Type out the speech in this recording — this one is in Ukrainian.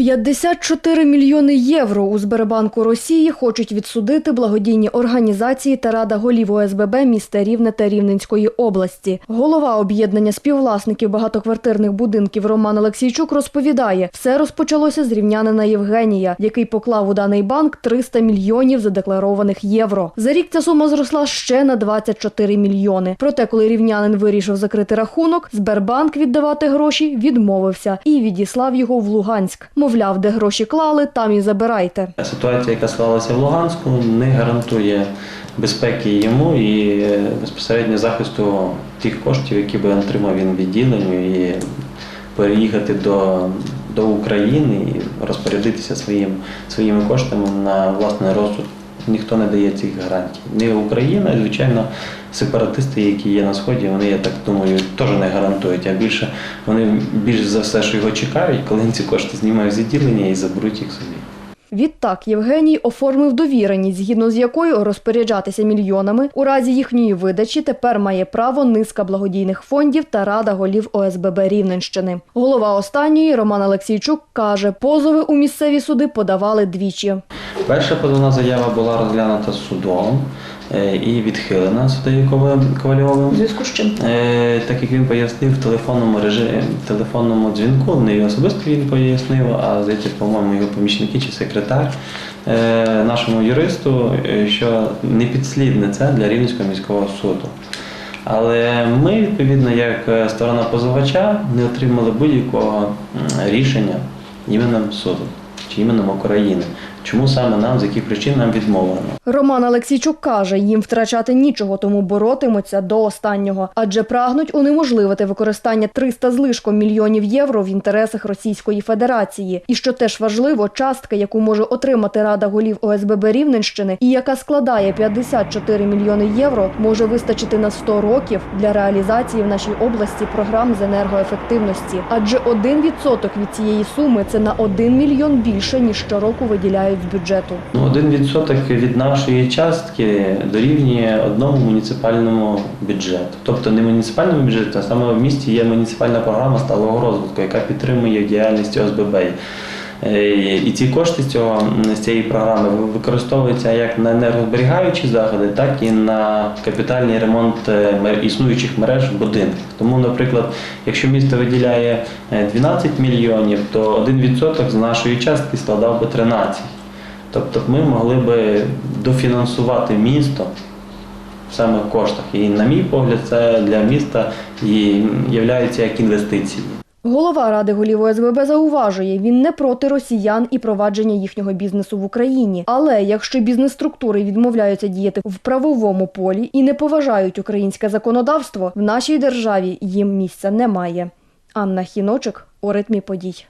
54 мільйони євро у Сбербанку Росії хочуть відсудити благодійні організації та рада голів ОСББ міста Рівне та Рівненської області. Голова об'єднання співвласників багатоквартирних будинків Роман Олексійчук розповідає, все розпочалося з рівнянина Євгенія, який поклав у даний банк 300 мільйонів задекларованих євро. За рік ця сума зросла ще на 24 мільйони. Проте, коли рівнянин вирішив закрити рахунок, Сбербанк віддавати гроші відмовився і відіслав його в Луганськ. Мовляв, де гроші клали, там і забирайте. Ситуація, яка склалася в Луганську, не гарантує безпеки йому і е, безпосередньо захисту тих коштів, які би отримав він відділенню, і переїхати до, до України і розпорядитися своїм, своїми коштами на власний розсуд. Ніхто не дає цих гарантій. Не Україна, звичайно, сепаратисти, які є на сході, вони, я так думаю, теж не гарантують. А більше вони більш за все, що його чекають, коли він ці кошти знімають з відділення і заберуть їх собі. Відтак Євгеній оформив довіреність, згідно з якою розпоряджатися мільйонами у разі їхньої видачі тепер має право низка благодійних фондів та рада голів ОСББ Рівненщини. Голова останньої Роман Олексійчук каже, позови у місцеві суди подавали двічі. Перша позовна заява була розглянута судом е, і відхилена суддею Ковальовим. зв'язку з чим? Е, Так як він пояснив в телефонному режимі, в телефонному дзвінку, не особисто він пояснив, а здається, по-моєму, його помічники чи секретар е, нашому юристу, що не підслідне це для Рівненського міського суду. Але ми, відповідно, як сторона позивача, не отримали будь-якого рішення іменем суду чи іменем України. Чому саме нам, з яких причин нам відмовлено? Роман Олексійчук каже, їм втрачати нічого, тому боротимуться до останнього, адже прагнуть унеможливити використання 300 з лишком мільйонів євро в інтересах Російської Федерації. І що теж важливо, частка, яку може отримати Рада голів ОСББ Рівненщини, і яка складає 54 мільйони євро, може вистачити на 100 років для реалізації в нашій області програм з енергоефективності. Адже 1% від цієї суми це на 1 мільйон більше ніж щороку виділяють з бюджету. Ну, один відсоток від нашої частки дорівнює одному муніципальному бюджету. Тобто не муніципальному бюджету, а саме в місті є муніципальна програма сталого розвитку, яка підтримує діяльність ОСББ. Е, І ці кошти з, цього, з цієї програми використовуються як на енергозберігаючі заходи, так і на капітальний ремонт е, існуючих мереж в будинках. Тому, наприклад, якщо місто виділяє е, 12 мільйонів, то 1% з нашої частки складав би 13. Тобто ми могли би дофінансувати місто саме в коштах. І, на мій погляд, це для міста і є як інвестиції. Голова Ради голів ОСББ зауважує, він не проти росіян і провадження їхнього бізнесу в Україні. Але якщо бізнес-структури відмовляються діяти в правовому полі і не поважають українське законодавство, в нашій державі їм місця немає. Анна Хіночик у ритмі подій.